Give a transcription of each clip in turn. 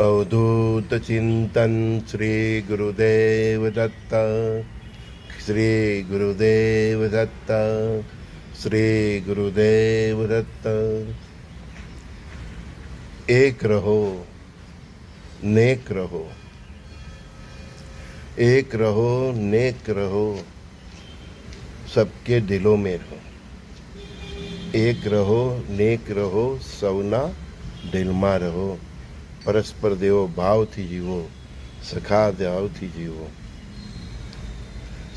अवधूतचिन्तन श्रीगुरुदेवदत्त श्रीगुरुदेवदत्त श्रीगुरुदेवदत्त। एक रहो, नेक रहो। एक रहो, नेक रहो। सबके दिलों में रहो। एक रहो, नेक रहो। सवना दिलमा रहो। પરસ્પર દેવો, ભાવથી જીવો, સખા ભાવથી જીવો.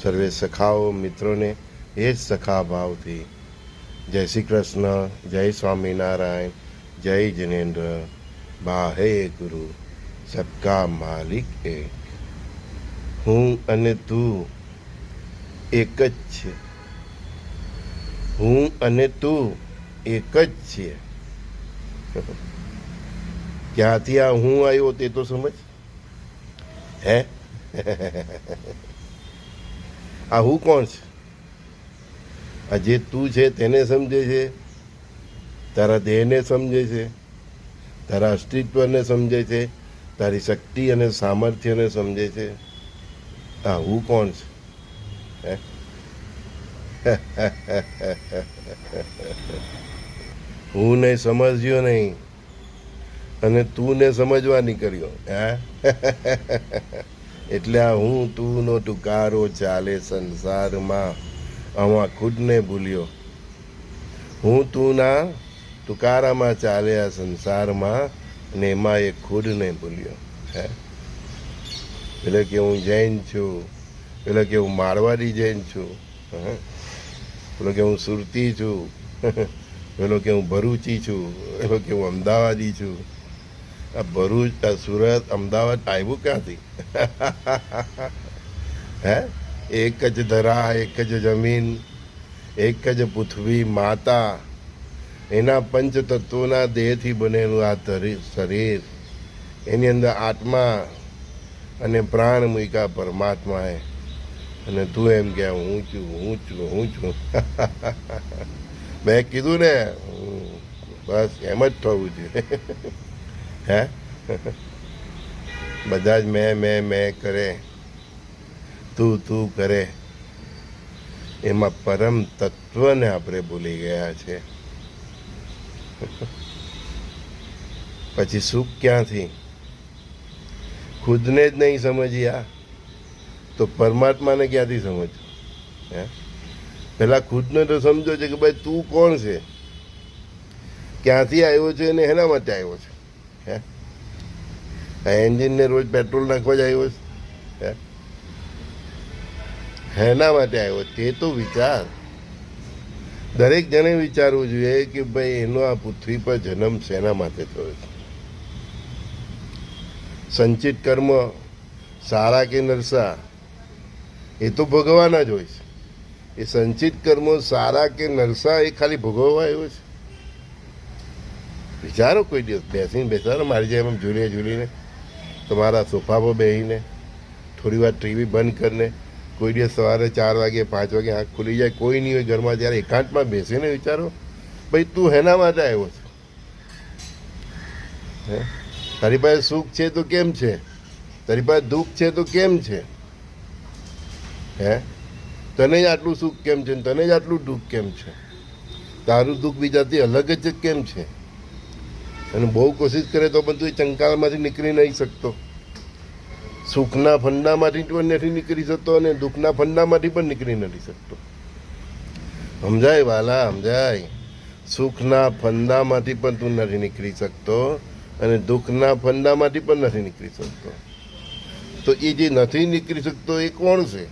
સર્વે સખાઓ મિત્રોને એ જ સખા ભાવથી. જય શ્રી કૃષ્ણ, જય સ્વામિનારાયણ, જય જિનેન્દ્ર. બાહે ગુરુ, સબકા માલિક એક. હું અને તું એક જ છે હું અને તું એક જ છીએ. ક્યાંથી આ હું આવ્યો તે તો સમજ? હે? આ હું કોણ છે? આ જે તું છે તેને સમજે છે? તારા દેહને સમજે છે? તારા અસ્તિત્વને સમજે છે? તારી શક્તિ અને સામર્થ્યને સમજે છે? આ હું કોણ છે? હું નહીં, સમજ્યો નહીં. અને તું ને સમજવા નીકળ્યો, હા? એટલે આ હું તું નો ટુકારો ચાલે સંસારમાં. આમાં ખુદને ભૂલ્યો. હું તું ના ટુકારામાં ચાલે આ સંસારમાં અને એમાં એ ખુદને ભૂલ્યો, હે? એટલે કે હું જૈન છું, એટલે કે હું મારવાડી જૈન છું, હં. પેલો કે હું સુરતી છું પેલો કે હું ભરૂચી છું પેલો કે હું અમદાવાદી છું આ ભરૂચ, આ સુરત, અમદાવાદ, આવ્યું ક્યાંથી? હે? એક જ ધરા, એક જ જમીન, એક જ પૃથ્વી માતા. એના પંચ તત્વોના દેહથી બનેલું આ શરીર. એની અંદર આત્મા અને પ્રાણ મૂક્યા પરમાત્માએ. અને તું એમ કે, હું છું હું છું હું છું. મેં કીધું ને બસ એમ જ થવું જોઈએ હે? બધા જ મેં મેં મેં કરે. તું તું કરે. એમાં પરમ તત્વને આપણે ભૂલી ગયા છે. પછી સુખ ક્યાંથી? ખુદને જ નહીં સમજ્યા. તો પરમાત્માને ક્યાંથી સમજ હે? પહેલાં ખુદને તો સમજો છે કે ભાઈ તું કોણ છે? ક્યાંથી આવ્યો છે અને એના માટે આવ્યો છે? એન્જિનને રોજ પેટ્રોલ નાખવા જ આવ્યો છે. હેના માટે આવ્યો. તે તો વિચાર. દરેક જણે વિચારવું જોઈએ કે ભાઈ એનો આ પૃથ્વી પર જન્મ શેના માટે થયો છે? સંચિત કર્મ સારા કે નરસા, એ તો ભોગવવાના જ હોય છે. એ સંચિત કર્મો સારા કે નરસા એ ખાલી ભોગવવા આવ્યો છે. વિચારો કોઈ દિવસ બેસીને બેસાડો, મારી જેમ ઝૂલીને ઝૂલીને. તમારા સોફા બેસીને થોડી વાર ટીવી બંધ કરીને કોઈ દિવસ સવારે ચાર વાગે, પાંચ વાગે આંખ ખુલી જાય, કોઈ નહીં હોય ઘરમાં, ત્યારે એકાંતમાં બેસીને વિચારો, ભાઈ, તું હેના માટે આવ્યો છે? હે? તારી પાસે સુખ છે તો કેમ છે? તારી પાસે દુઃખ છે તો કેમ છે? હે? તને જ આટલું સુખ કેમ છે તને જ આટલું દુઃખ કેમ છે? તારું દુઃખ બીજાથી અલગ જ કેમ છે? અને બહુ કોશિશ કરે તો પણ તું એ ચંકાલમાંથી નીકળી નહીં શકતો. સુખના ફંડામાંથી પણ નથી નીકળી શકતો અને દુઃખના ફંડામાંથી પણ નીકળી નથી શકતો. સમજાય વાલા, સમજાય. સુખના ફંદામાંથી પણ તું નથી નીકળી શકતો અને દુઃખના ફંદામાંથી પણ નથી નીકળી શકતો. તો એ જે નથી નીકળી શકતો એ કોણ છે?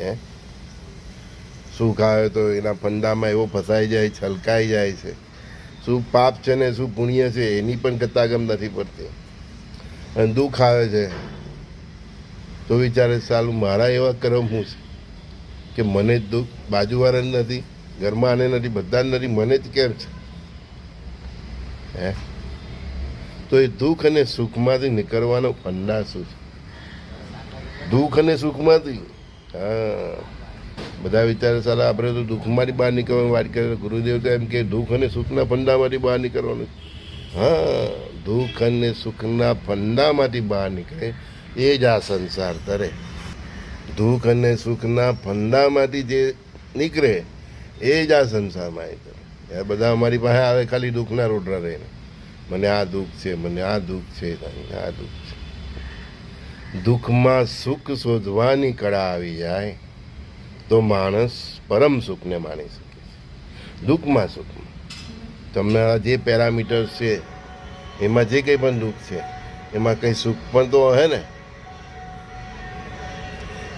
હે? સુખ આવે તો એના ફંદામાં એવો ફસાઈ જાય, છલકાઈ જાય છે. શું પાપ છે ને શું પુણ્ય છે એની પણ કથાગમ નથી પડતી. અને દુઃખ આવે છે. તો વિચારે સાલું મારા એવા કર્મ હું છે? કે મને જ દુઃખ બાજુવાળાને નથી, ઘરમાં આને નથી, બધાને નથી, મને જ કેમ છે? હે? તો એ દુઃખ અને સુખમાંથી નીકળવાનો ફંડા શું છે? દુઃખ અને સુખમાંથી? હા. બધા વિચારે સારા આપણે તો દુઃખમાંથી બહાર નીકળવાની વાત કરીએ તો ગુરુદેવ તો એમ કે દુઃખ અને સુખના ફંદામાંથી બહાર નીકળવાનું. હા, દુઃખ અને સુખના ફંદામાંથી બહાર નીકળે, એ જ આ સંસાર તરે. દુઃખ અને સુખના ફંદામાંથી જે નીકળે, એ જ આ સંસારમાં એ કરે એ બધા અમારી પાસે આવે, ખાલી દુઃખના રોટલા રહીને. મને આ દુઃખ છે, મને આ દુઃખ છે આ દુઃખ છે. દુઃખમાં સુખ શોધવાની કળા આવી જાય. તો માણસ પરમ સુખને માણી શકે છે. દુઃખમાં સુખમાં તમને આ જે પેરામીટર્સ છે, એમાં જે કંઈ પણ દુઃખ છે, એમાં કંઈ સુખ પણ તો હે ને?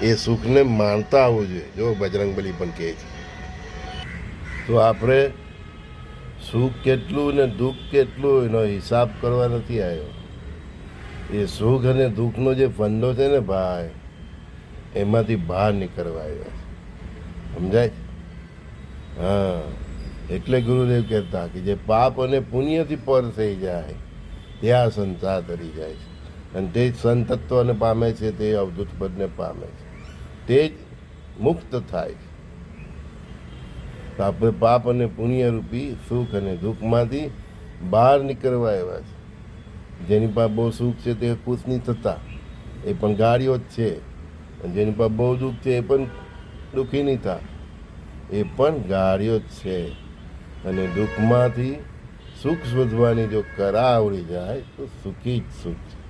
એ સુખને માણતા આવવું જોઈએ. જો બજરંગબલી પણ કહે છે. તો આપણે સુખ કેટલું ને દુઃખ કેટલું એનો હિસાબ કરવા નથી આવ્યો. એ સુખ અને દુઃખનો જે ફંડો છે ને ભાઈ, એમાંથી બહાર નીકળવા આવ્યો સમજાય? હા. એટલે ગુરુદેવ કહેતા કે જે પાપ અને પુણ્યથી પર થઈ જાય તે આ સંસાર તરી જાય છે. અને તે સંતત્વને પામે છે, તે અવધૂત પદને પામે છે. તે જ મુક્ત થાય છે. આપણે પાપ અને પુણ્ય રૂપી સુખ અને દુઃખમાંથી બહાર નીકળવા એવા છે. જેની પાસે બહુ સુખ છે, તે ખુશ નહીં થતા. એ પણ ગાડીઓ જ છે. જેની પાસે બહુ દુઃખ છે, એ પણ દુઃખી નહીં એ પણ ગાડીઓ જ છે. અને દુઃખમાંથી સુખ શોધવાની જો કરા આવડી જાય, તો સુખી જ સુખ છે.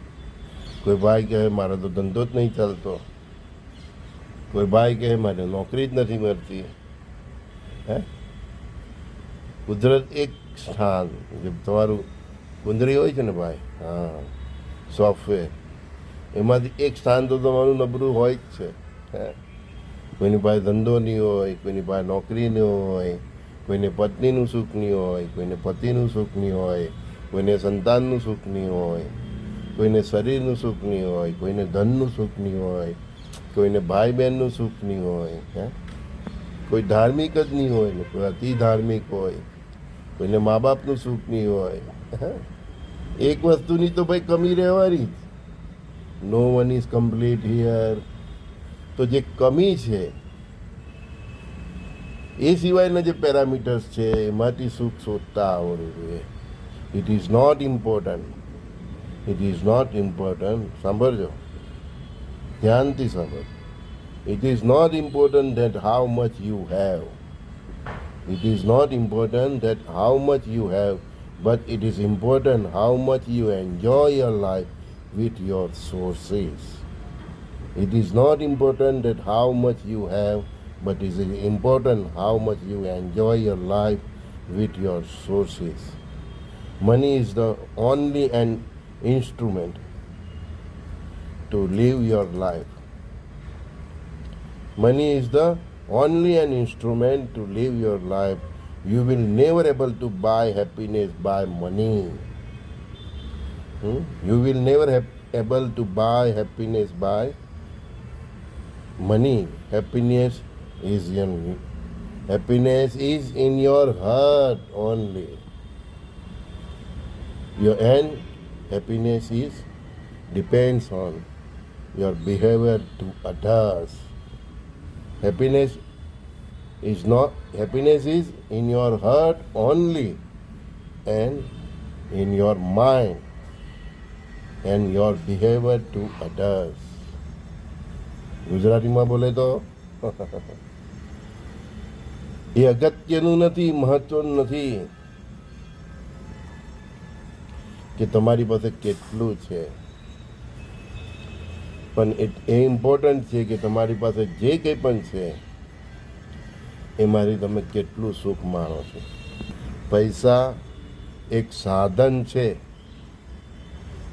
કોઈ ભાઈ કહે, મારો તો ધંધો જ નહીં ચાલતો. કોઈ ભાઈ કહે, મારે નોકરી જ નથી મળતી. હે? કુદરત એક સ્થાન, જે તમારું કુંદરી હોય છે ને ભાઈ? હા, સોફ્ટવેર. એમાંથી એક સ્થાન તો તમારું નબળું હોય જ છે. હે? કોઈની પાસે ધંધો નહીં હોય, કોઈની પાસે નોકરી નહીં હોય, કોઈને પત્નીનું સુખ નહીં હોય, કોઈને પતિનું સુખ નહીં હોય, કોઈને સંતાનનું સુખ નહીં હોય, કોઈને શરીરનું સુખ નહીં હોય, કોઈને ધનનું સુખ નહીં હોય, કોઈને ભાઈ બહેનનું સુખ નહીં હોય, હે? કોઈ ધાર્મિક જ નહીં હોય, ને કોઈ અતિ ધાર્મિક હોય, કોઈને મા બાપનું સુખ નહીં હોય? એક વસ્તુની તો ભાઈ કમી રહેવાની જ. No one is complete here તો જે કમી છે, એ સિવાયના જે પેરામીટર્સ છે, એમાંથી સુખ શોધતા આવડવું જોઈએ it is not important it is not important સાંભળજો. ધ્યાનથી સાંભળજો. It is not important that how much you have it is not important that how much you have but it is important how much you enjoy your life with your sources. It is not important that how much you have, but it is important how much you enjoy your life with your sources. Money is the only an instrument to live your life. Money is the only an instrument to live your life. You will never able to buy happiness by money. Hmm? You will never have able to buy happiness by money. Happiness is in happiness is in your heart only. Your and happiness is depends on your behavior to others. Happiness is not happiness is in your heart only and in your mind and your behavior to others. ગુજરાતીમાં બોલે તો? એ અગત્યનું નથી, મહત્વનું નથી કે તમારી પાસે કેટલું છે. પણ એ ઇમ્પોર્ટન્ટ છે કે તમારી પાસે જે કંઈ પણ છે એમાંથી તમે કેટલું સુખ માણો છો. પૈસા એક સાધન છે,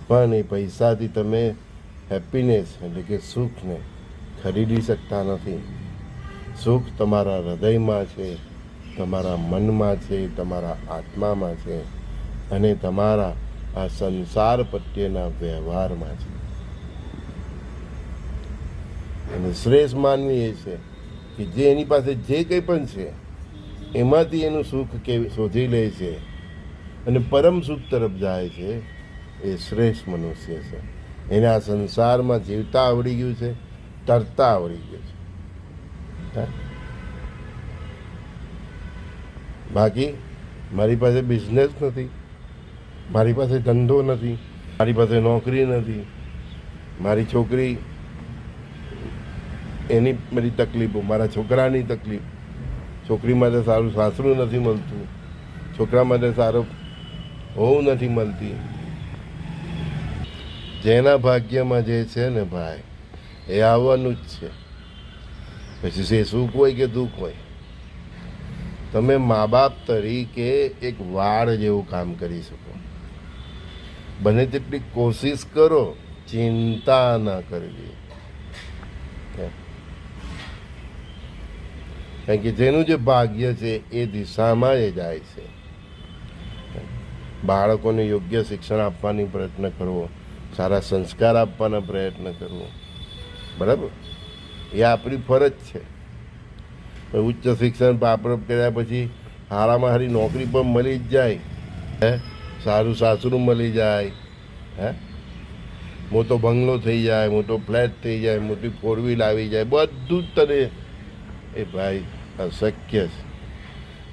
પણ એ પૈસાથી તમે હેપીનેસ એટલે કે સુખને ખરીદી શકતા નથી. સુખ તમારા હૃદયમાં છે, તમારા મનમાં છે, તમારા આત્મામાં છે અને તમારા આ સંસાર પ્રત્યેના વ્યવહારમાં છે. અને શ્રેષ્ઠ માનવી એ છે કે જે એની પાસે જે કંઈ પણ છે, એમાંથી એનું સુખ કેવી શોધી લે છે અને પરમ સુખ તરફ જાય છે એ શ્રેષ્ઠ મનુષ્ય છે. એને આ સંસારમાં જીવતા આવડી ગયું છે તરતા આવડી ગયું છે? બાકી મારી પાસે બિઝનેસ નથી. મારી પાસે ધંધો નથી. મારી પાસે નોકરી નથી. મારી છોકરી એની બધી તકલીફો, મારા છોકરાની તકલીફ. છોકરી માટે સારું સાસરું નથી મળતું. છોકરા માટે સારો હોવું નથી મળતી. જેના ભાગ્યમાં જે છે ને ભાઈ એ આવવાનું જ છે. પછી જે સુખ હોય કે દુઃખ હોય? તમે મા બાપ તરીકે એક વાળ જેવું કામ કરી શકો. બને તેટલી કોશિશ કરો, ચિંતા ના કરવી. કારણ કે જેનું જે ભાગ્ય છે, એ દિશામાં એ જાય છે. બાળકોને યોગ્ય શિક્ષણ આપવાની પ્રયત્ન કરવો, સારા સંસ્કાર આપવાના પ્રયત્ન કરવો. બરાબર? એ આપણી ફરજ છે. ઉચ્ચ શિક્ષણ પ્રાપ્ત કર્યા પછી હારામાં સારી નોકરી પણ મળી જ જાય. હે? સારું સાસરું મળી જાય. હે? મોટો બંગલો થઈ જાય, મોટો ફ્લેટ થઈ જાય, મોટી ફોર વ્હીલ આવી જાય. બધું જ તને એ ભાઈ અશક્ય છે.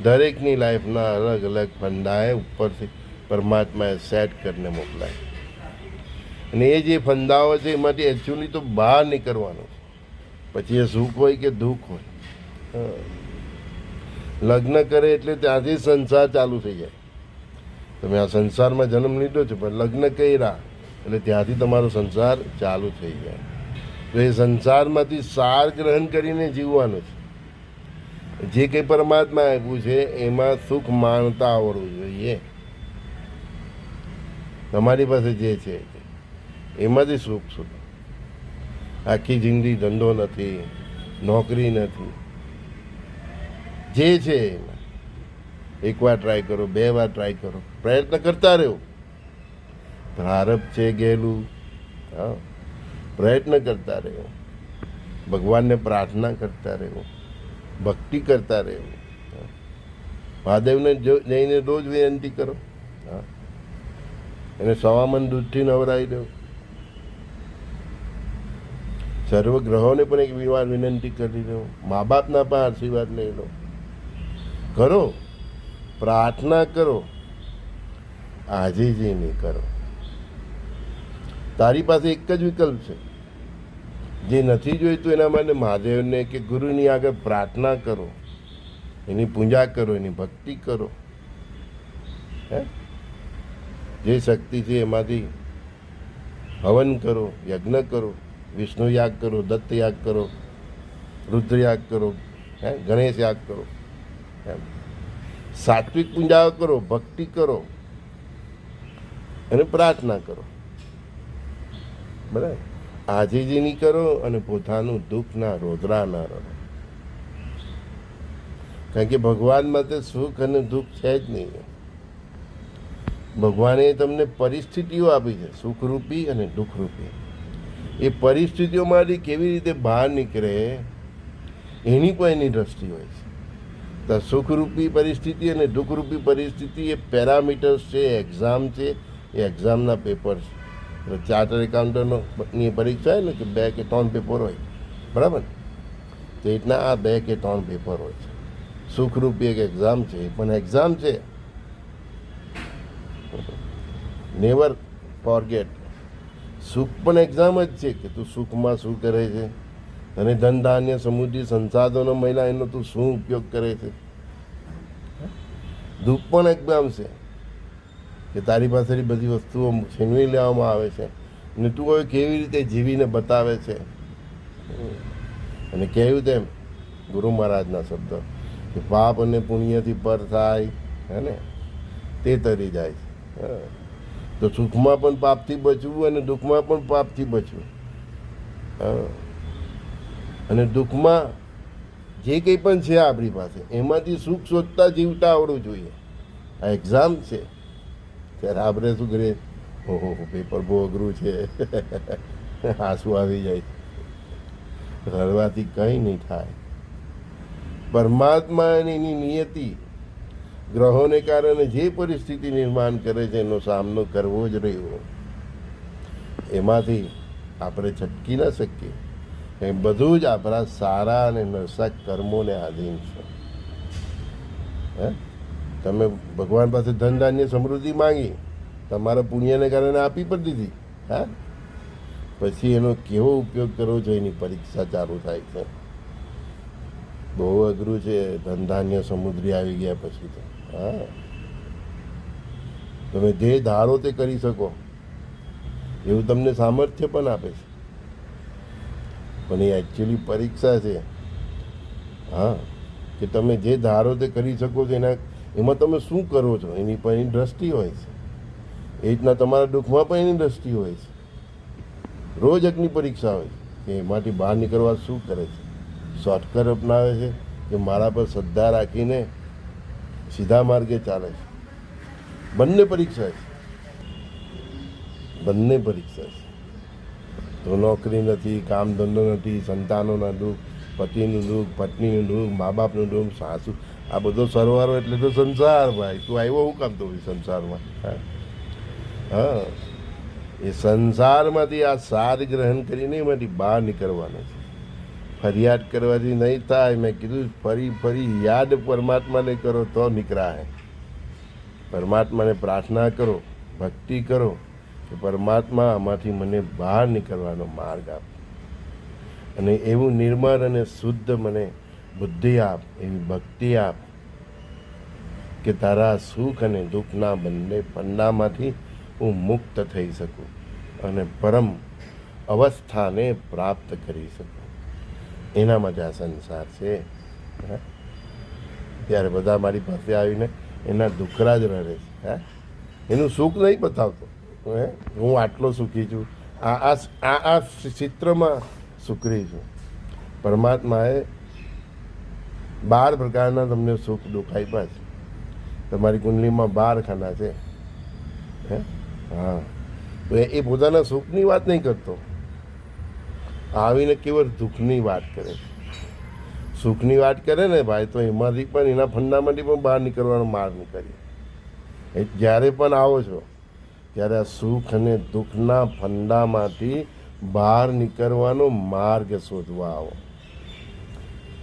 દરેકની લાઈફના અલગ અલગ ફંડાએ ઉપરથી પરમાત્માએ સેટ કરીને મોકલાય. અને એ જે ફંદાઓ છે, એમાંથી એકચ્યુઅલી તો બહાર નીકળવાનું પછી એ સુખ હોય કે દુઃખ હોય. લગ્ન કરે એટલે ત્યાંથી સંસાર ચાલુ થઈ જાય. તમે આ સંસારમાં જન્મ લીધો છે, પણ લગ્ન કર્યા એટલે ત્યાંથી તમારો સંસાર ચાલુ થઈ જાય. તો એ સંસારમાંથી સાર ગ્રહણ કરીને જીવવાનું છે. જે કંઈ પરમાત્મા આપ્યું છે, એમાં સુખ માણતા આવડવું જોઈએ. તમારી પાસે જે છે એમાંથી સુખ સુખ. આખી જિંદગી ધંધો નથી, નોકરી નથી. જે છે એકવાર ટ્રાય કરો, બે વાર ટ્રાય કરો. પ્રયત્ન કરતા રહો. પ્રારબ્ધ છે ગયેલું હા. પ્રયત્ન કરતા રહેવું ભગવાનને પ્રાર્થના કરતા રહેવું ભક્તિ કરતા રહેવું મહાદેવને જઈને રોજ વિનંતી કરો. હા. એને સવામન દૂધથી નવરાવી દો. સર્વ ગ્રહોને પણ એક વિવાદ વિનંતી કરી લો મા બાપના પણ આશીર્વાદ લઈ લો. કરો. પ્રાર્થના કરો. આજે જઈને કરો. તારી પાસે એક જ વિકલ્પ છે. જે નથી જોઈતું એના માટે મહાદેવને કે ગુરુની આગળ પ્રાર્થના કરો. એની પૂજા કરો, એની ભક્તિ કરો. હે? જે શક્તિ છે એમાંથી હવન કરો, યજ્ઞ કરો. વિષ્ણુ યાગ કરો, દત્ત યાગ કરો, રુદ્ર યાગ કરો, હે, ગણેશ યાગ કરો, એમ. સાત્વિક પૂજા કરો, ભક્તિ કરો અને પ્રાર્થના કરો. બરાબર? આજીજીની કરો અને પોતાનું દુઃખ ના રોદરા ના રહો. કારણ કે ભગવાન માટે સુખ અને દુઃખ છે જ નહીં. ભગવાને તમને પરિસ્થિતિઓ આપી છે, સુખરૂપી અને દુઃખરૂપી. એ પરિસ્થિતિઓમાંથી કેવી રીતે બહાર નીકળે, એની પણ એની દ્રષ્ટિ હોય છે. તો સુખરૂપી પરિસ્થિતિ અને દુઃખરૂપી પરિસ્થિતિ એ પેરામીટર્સ છે, એક્ઝામ છે. એ એક્ઝામના પેપર્સ છે. ચાર્ટર એકાઉન્ટની પરીક્ષા હોય ને કે બે કે ત્રણ પેપર હોય. બરાબર? તો એ રીતના આ બે કે ત્રણ પેપર હોય છે. સુખરૂપી એક એક્ઝામ છે, એ પણ એક્ઝામ છે. નેવર ફોરગેટ સુખ પણ એક્ઝામ જ છે કે તું સુખમાં શું કરે છે? અને ધન ધાન્ય સમૃદ્ધિ સંસાધનો મહિલા એનો તું શું ઉપયોગ કરે છે? દુઃખ પણ એક્ઝામ છે કે તારી પાસેથી બધી વસ્તુઓ છીનવી લેવામાં આવે છે અને તું હવે કેવી રીતે જીવીને બતાવે છે? અને કહ્યું તેમ ગુરુ મહારાજના શબ્દ કે પાપ અને પુણ્યથી પર થાય, હે ને? તે તરી જાય છે. તો સુખમાં પણ પાપથી બચવું અને દુઃખમાં પણ પાપથી બચવું. અને દુઃખમાં જે કંઈ પણ છે આપણી પાસે, એમાંથી સુખ શોધતા જીવતા આવડવું જોઈએ. આ એક્ઝામ છે. ત્યારે આપણે શું કરીએ? ઓહો પેપર બહુ અઘરું છે. આંસુ આવી જાય. રડવાથી કંઈ નહીં થાય. પરમાત્મા અને એની નિયતિ ગ્રહોને કારણે જે પરિસ્થિતિ નિર્માણ કરે છે, એનો સામનો કરવો જ રહ્યો. એમાંથી આપણે છટકી ન શકીએ. એ બધું જ આપણા સારા અને નરસા કર્મોને આધીન છે. હે? તમે ભગવાન પાસે ધન ધાન્ય સમૃદ્ધિ માંગી, તમારા પુણ્યને કારણે આપી પણ દીધી. હા? પછી એનો કેવો ઉપયોગ કરવો છે, એની પરીક્ષા ચાલુ થાય છે. બહુ અઘરું છે ધંધાન્ય સમુદ્રી આવી ગયા પછી તો. હા. તમે જે ધારો તે કરી શકો. એવું તમને સામર્થ્ય પણ આપે છે. પણ એ એકચ્યુઅલી પરીક્ષા છે. હા. કે તમે જે ધારો તે કરી શકો છો, એના એમાં તમે શું કરો છો? એની પણ એની દ્રષ્ટિ હોય છે. એ રીતના તમારા દુઃખમાં પણ એની દ્રષ્ટિ હોય છે. રોજ અગ્નિ પરીક્ષા હોય છે. કે એમાંથી બહાર નીકળવા શું કરે છે? શોર્ટકટ અપનાવે છે કે મારા પર શ્રદ્ધા રાખીને સીધા માર્ગે ચાલે છે. બંને પરીક્ષા છે. બંને પરીક્ષા છે. તો નોકરી નથી, કામ ધંધો નથી, સંતાનોના દુઃખ, પતિનું દુઃખ, પત્નીનું દુઃખ મા બાપનું દુઃખ, સાસુ, આ બધો સરવારો એટલે તો સંસાર ભાઈ. તું આવ્યો હું કામ તો સંસારમાં? હા. એ સંસારમાંથી આ સાર ગ્રહણ કરીને એમાંથી બહાર નીકળવાનું છે. ફરિયાદ કરવાથી નહીં થાય. મેં કીધું, ફરી ફરી યાદ પરમાત્માને કરો તો નીકળાય. પરમાત્માને પ્રાર્થના કરો, ભક્તિ કરો કે પરમાત્મા આમાંથી મને બહાર નીકળવાનો માર્ગ આપ. અને એવું નિર્મળ અને શુદ્ધ મને બુદ્ધિ આપ, એવી ભક્તિ આપ કે તારા સુખ અને દુઃખના બંને પન્નામાંથી હું મુક્ત થઈ શકું અને પરમ અવસ્થાને પ્રાપ્ત કરી શકું. એના માટે આ સંસાર છે? ત્યારે બધા મારી પાસે આવીને એના દુખરા જ રહે છે. હે? એનું સુખ નહીં બતાવતો. હે? હું આટલો સુખી છું. આ આ આ આ ચિત્રમાં સુખરી છું. પરમાત્માએ બાર પ્રકારના તમને સુખ દુઃખ આપ્યા છે. તમારી કુંડલીમાં બાર ખાના છે. હે? હા. તો એ પોતાના સુખની વાત નહીં કરતો. આવીને કેવળ દુઃખની વાત કરે સુખની વાત કરે ને ભાઈ, તો એમાંથી પણ એના ફંડામાંથી પણ બહાર નીકળવાનો માર્ગ નીકળીએ. એ જ્યારે પણ આવો છો, ત્યારે આ સુખ અને દુઃખના ફંડામાંથી બહાર નીકળવાનો માર્ગ શોધવા આવો.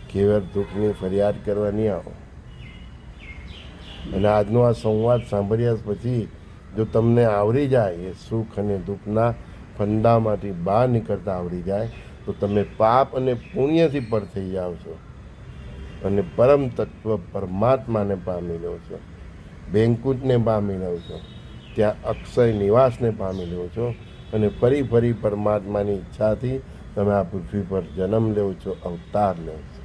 કેવળ દુઃખની ફરિયાદ કરવા નહીં આવો. અને આજનો આ સંવાદ સાંભળ્યા પછી જો તમને આવડી જાય, એ સુખ અને દુઃખના ફંડામાંથી બહાર નીકળતા આવડી જાય તો તમે પાપ અને પુણ્યથી પર થઈ જાઓ છો અને પરમ તત્વ પરમાત્માને પામી લો છો. બેંકુટને પામી લો છો. ત્યાં અક્ષય નિવાસને પામી લો છો અને ફરી ફરી પરમાત્માની ઈચ્છાથી તમે આ પૃથ્વી પર જન્મ લેવો છો, અવતાર લેવો છો.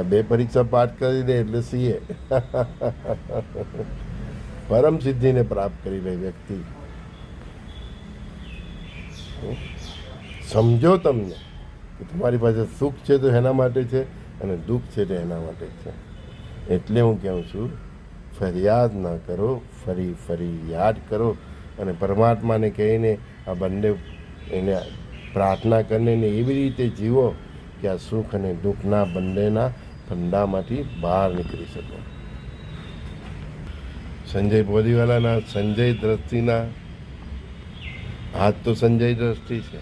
આ બે પરીક્ષા પાઠ કરી દે એટલે સીએ. પરમ સિદ્ધિને પ્રાપ્ત કરી લે વ્યક્તિ. સમજો તમને કે તમારી પાસે સુખ છે તો એના માટે છે અને દુઃખ છે તો એના માટે છે. એટલે હું કહું છું, ફરિયાદ ન કરો, ફરી ફરી યાદ કરો અને પરમાત્માને કહીને આ બંને એને પ્રાર્થના કરીને એવી રીતે જીવો કે આ સુખ અને દુઃખના બંનેના ફંડામાંથી બહાર નીકળી શકો. સંજય બોરીવાલાના સંજય દ્રષ્ટિના હાથ તો સંજય દ્રષ્ટિ છે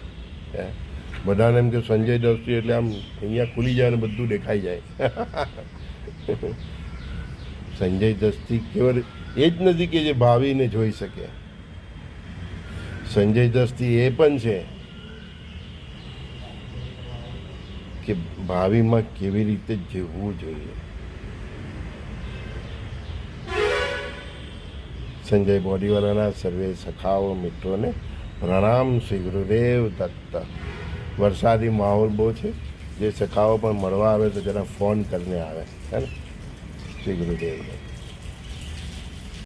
બધાને એમ કે સંજય દ્રષ્ટિ એટલે આમ અહીંયા ખુલી જાય અને બધું દેખાઈ જાય. સંજય દ્રષ્ટિ કેવળ એ જ નથી કે જે ભાવિને જોઈ શકે. સંજય દ્રષ્ટિ એ પણ છે કે ભાવિમાં કેવી રીતે જીવવું જોઈએ. સંજય બોડીવાલાના સર્વે સખાઓ મિત્રોને પ્રણામ શ્રી ગુરુદેવ દત્ત. વરસાદી માહોલ બહુ છે. જે સખાઓ પણ મળવા આવે તો જરા ફોન કરીને આવે, હે ને? શ્રી ગુરુદેવ. દત્ત